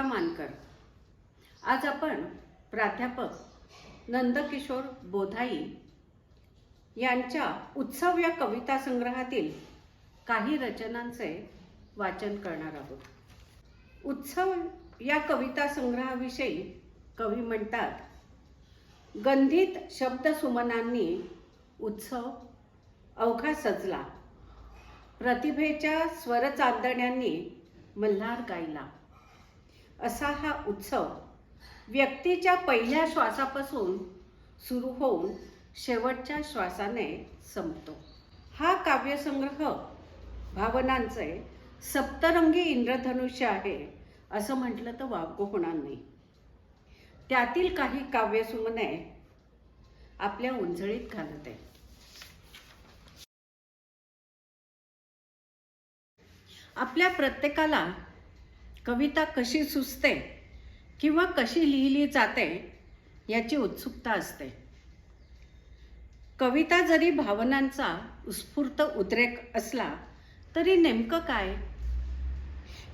रेखा मानकर. आज आपण प्राध्यापक नंदकिशोर बोधाई यांच्या उत्सव या कविता संग्रहातील काही रचनांचे वाचन करणार आहोत. उत्सव या कविता संग्रहाविषयी कवी म्हणतात गंधित शब्दसुमनांनी उत्सव अवघा सजला. प्रतिभेच्या स्वरचांदण्यांनी मल्हार गायला. असा हा उत्सव व्यक्तीच्या पहिल्या श्वासापासून सुरू होऊन शेवटच्या श्वासाने संपतो. हा काव्यसंग्रह भावनांचे सप्तरंगी इंद्रधनुष्य आहे असं म्हटलं तर वावगं होणार नाही. त्यातील काही काव्यसुमने आपल्या उंजळीत घालत आहे आपल्या प्रत्येकाला कविता कशी सुचते किंवा कशी लिहिली जाते याची उत्सुकता असते. कविता जरी भावनांचा उत्स्फूर्त उद्रेक असला तरी नेमकं काय?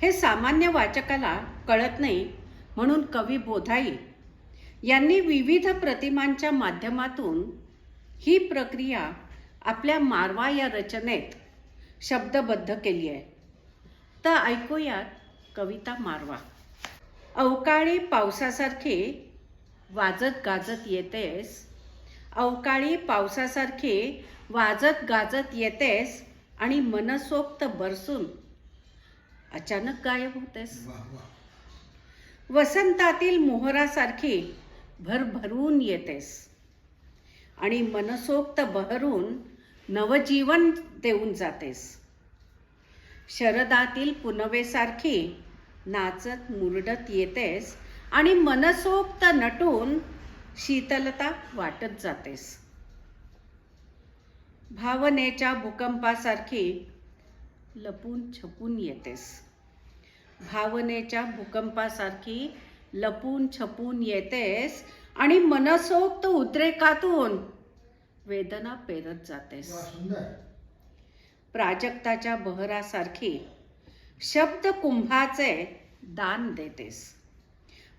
हे सामान्य वाचकाला कळत नाही म्हणून कवी बोधाई यांनी विविध प्रतिमांच्या माध्यमातून ही प्रक्रिया आपल्या मारवा या रचनेत शब्दबद्ध केली आहे. तर ऐकूयात कविता मारवा. अवकाळी पावसासारखी वाजत गाजत येतेस. अवकाळी पावसासारखी वाजत गाजत येतेस आणि मनसोक्त बरसून अचानक गायब होतेस. वसंतातील मोहरासारखी भरभरून येतेस. आणि मनसोक्त बहरून नवजीवन देऊन जातेस. शरदातील पुनवेसारखी नाचत मुरडत येतेस आणि मनसोक्त नटून शीतलता वाटत जातेस. भावनेच्या भूकंपासारखी लपून छपून येतेस. भावनेच्या भूकंपासारखी लपून छपून येतेस आणि मनसोक्त उद्रेकातून वेदना पेरत जातेस. प्राजक्ताच्या बहरासारखी शब्द कुंभाचे दान देतेस.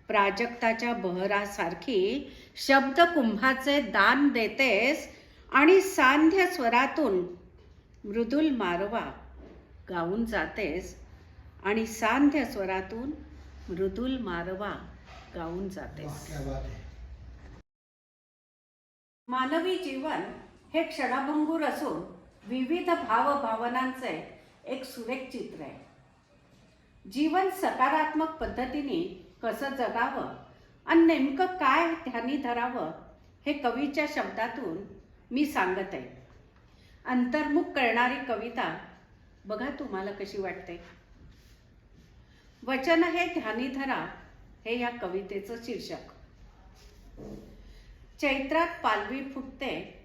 प्राजक्ताच्या बहरासारखी शब्द कुंभाचे दान देतेस आणि सांध्य स्वरातून मृदुल मारवा गाऊन जातेस आणि सांध्य स्वरातून मृदुल मारवा गाऊन जातेस. मानवी जीवन हे क्षणभंगूर असून विविध भावभावनांचे एक सुरेख चित्र आहे. जीवन सकारात्मक पद्धतीने कसं जगावं आणि नेमकं काय ध्यानी धरावं हे कवीच्या शब्दातून मी सांगत आहे. अंतर्मुख करणारी कविता बघा तुम्हाला कशी वाटते. वचन हे ध्यानी धरा हे या कवितेचं शीर्षक. चैत्रात पालवी फुटते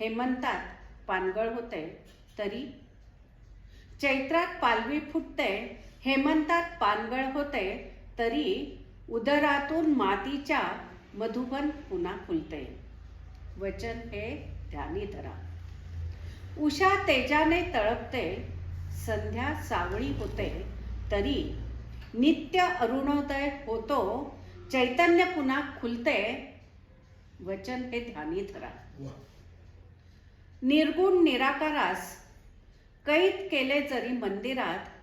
हेमंतात पानगळ होते तरी. चैत्रात पालवी फुटते हेमंतात पानगळ होते तरी उदरातून मातीच्या मधुबन पुन्हा फुलते. वचन हे ध्यानी धरा. उषा तेजाने तळपते संध्या सावळी होते तरी नित्य अरुणोदय होतो चैतन्य पुन्हा खुलते. वचन हे ध्यानी धरा. निर्गुण निराकारास कैद केले जरी मंदिरात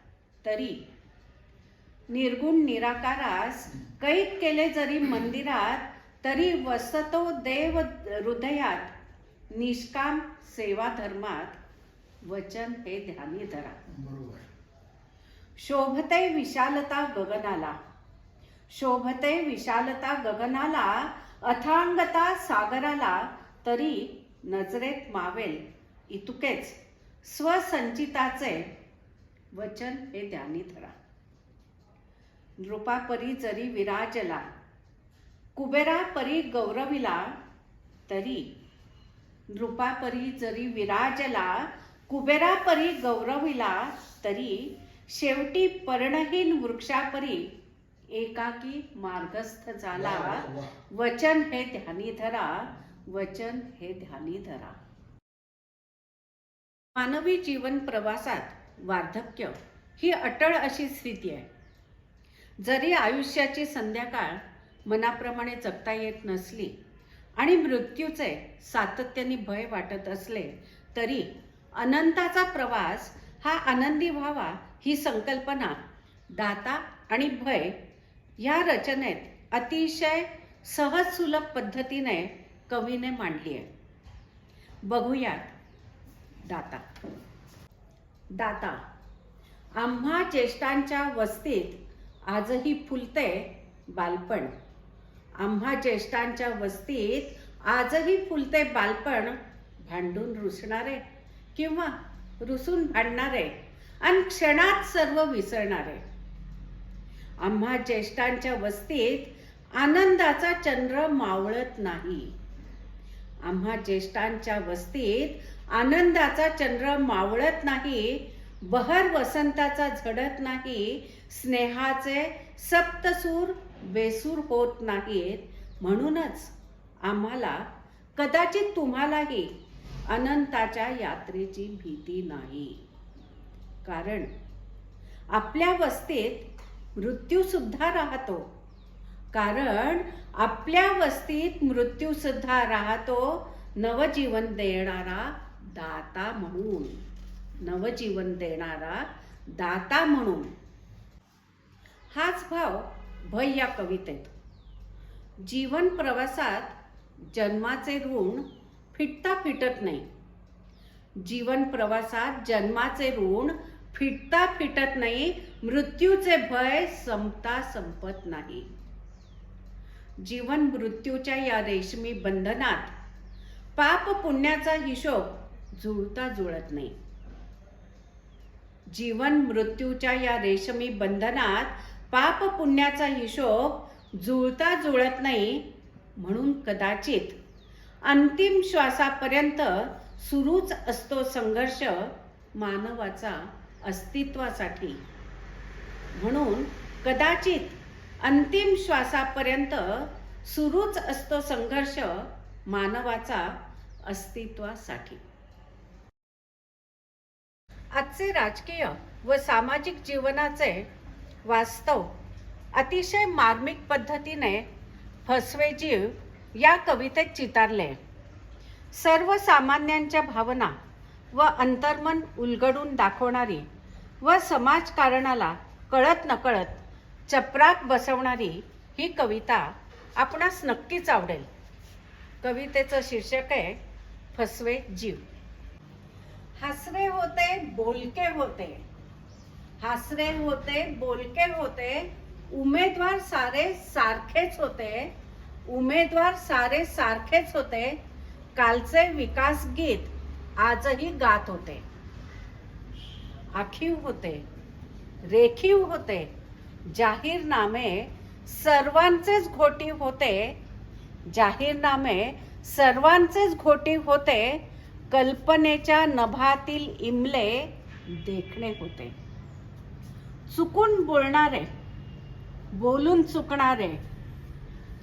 तरी. निर्गुण निराकारास कैद केले जरी मंदिरात तरी वसतो देव हृदयात. निष्काम सेवा धर्मात वचन हे ध्यानी धरा. शोभते विशालता गगनाला. शोभते विशालता गगनाला अथांगता सागराला तरी नजरेत मावेल इतुकेच. स्वसंचिताचे वचन हे ध्यानी धरा. नृपापरी जरी विराजला कुबेरापरी गौरविला तरी नृपापरी जरी विराजला कुबेरापरी गौरविला तरी शेवटी पर्णहीन वृक्षापरी एकाकी मार्गस्थ झाला. वचन हे ध्यानी धरा वचन हे ध्यानी धरा. मानवी जीवन प्रवासात वार्धक्य. ही अटळ अशी स्थिती आहे. जरी आयुष्याची संध्याकाळ मनाप्रमाणे जगता येत नसली आणि मृत्यूचे सातत्याने भय वाटत असले तरी अनंताचा प्रवास हा आनंदी व्हावा ही संकल्पना दाता आणि भय या रचनेत अतिशय सहज सुलभ पद्धतीने कवीने मांडली आहे. बघूयात दाता. दाता. आम्हा ज्येष्ठांच्या वस्तीत आजही फुलते बालपण. आम्हा ज्येष्ठांच्या वस्तीत आजही फुलते बालपण. भांडून रुसणारे किंवा रुसून भांडणारे आणि क्षणात सर्व विसरणारे. आम्हा ज्येष्ठांच्या वस्तीत आनंदाचा चंद्र मावळत नाही. आम्हा ज्येष्ठांच्या वस्तीत आनंदाचा चंद्र मावळत नाही बहर वसंताचा झडत नाही स्नेहाचे सप्तसूर बेसूर होत नाहीत. म्हणूनच आम्हाला कदाचित तुम्हालाही अनंताच्या यात्रेची भीती नाही. कारण आपल्या वस्तीत मृत्यू सुद्धा राहतो. कारण आपल्या वस्तीत मृत्यू सुद्धा राहतो नवजीवन देणारा दाता म्हणून. नवजीवन देणारा दाता म्हणून. हाच भाव भय या कवितेत. जीवन प्रवासात जन्माचे ऋण फिटता फिटत नाही. जीवन प्रवासात जन्माचे ऋण फिटता फिटत नाही मृत्यूचे भय संपता संपत नाही. जीवन मृत्यूच्या या रेशमी बंधनात पाप पुण्याचा हिशोब जुळता जुळत नाही. जीवन मृत्यूच्या या रेशमी बंधनात पाप पुण्याचा हिशोब जुळता जुळत नाही म्हणून कदाचित अंतिम श्वासापर्यंत सुरूच असतो संघर्ष मानवाचा अस्तित्वासाठी. म्हणून कदाचित अंतिम श्वासापर्यंत सुरूच असतो संघर्ष मानवाचा अस्तित्वासाठी. आजचे राजकीय व सामाजिक जीवनाचे वास्तव अतिशय मार्मिक पद्धतीने फसवे जीव या कवितेत चितारले. सर्वसामान्यांच्या भावना व अंतर्मन उलगडून दाखवणारी व समाजकारणाला कळत नकळत चपराक बसवणारी ही कविता आपणास नक्कीच आवडेल. कवितेचं शीर्षक आहे फसवे जीव हसरे होते बोलके होते. हसरे होते बोलके होते. उमेदवार सारे सारखेच होते. उमेदवार सारे सारखेच होते. कालचे विकास गीत आजही गात होते. आखीव होते. रेखीव होते. जाहीरनामे सर्वांचेच घोटी होते. जाहीरनामे सर्वांचेच घोटी होते. कल्पनेच्या नभातील इमले देखणे होते. चुकून बोलणारे बोलून चुकणारे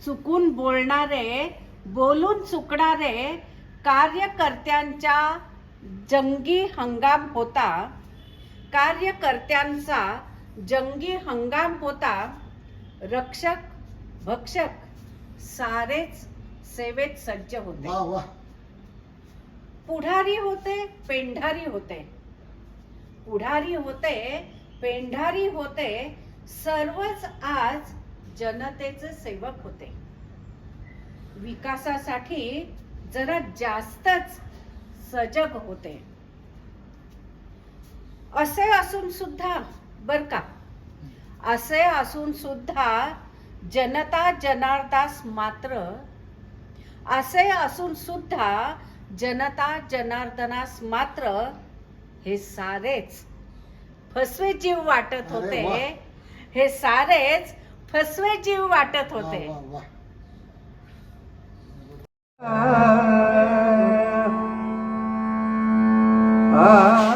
चुकून बोलणारे बोलून चुकणारे कार्यकर्त्यांच्या जंगी हंगाम होता. कार्यकर्त्यांचा जंगी हंगाम होता. रक्षक भक्षक सारेच सेवेत सज्ज होते. वा वा. पुढारी होते पेंढारी होते. पुढारी होते पेंढारी होते सर्वच आज जनतेचे सेवक होते. विकासासाठी जरा जास्तच सजग होते. असे असून सुद्धा बर का? असे असून सुद्धा जनता जनार्दास मात्र असे असून सुद्धा जनता जनार्दनास मात्र हे सारेच. फसवे जीव वाटत होते. वा. हे सारेच फसवे जीव वाटत होते. वा वा आ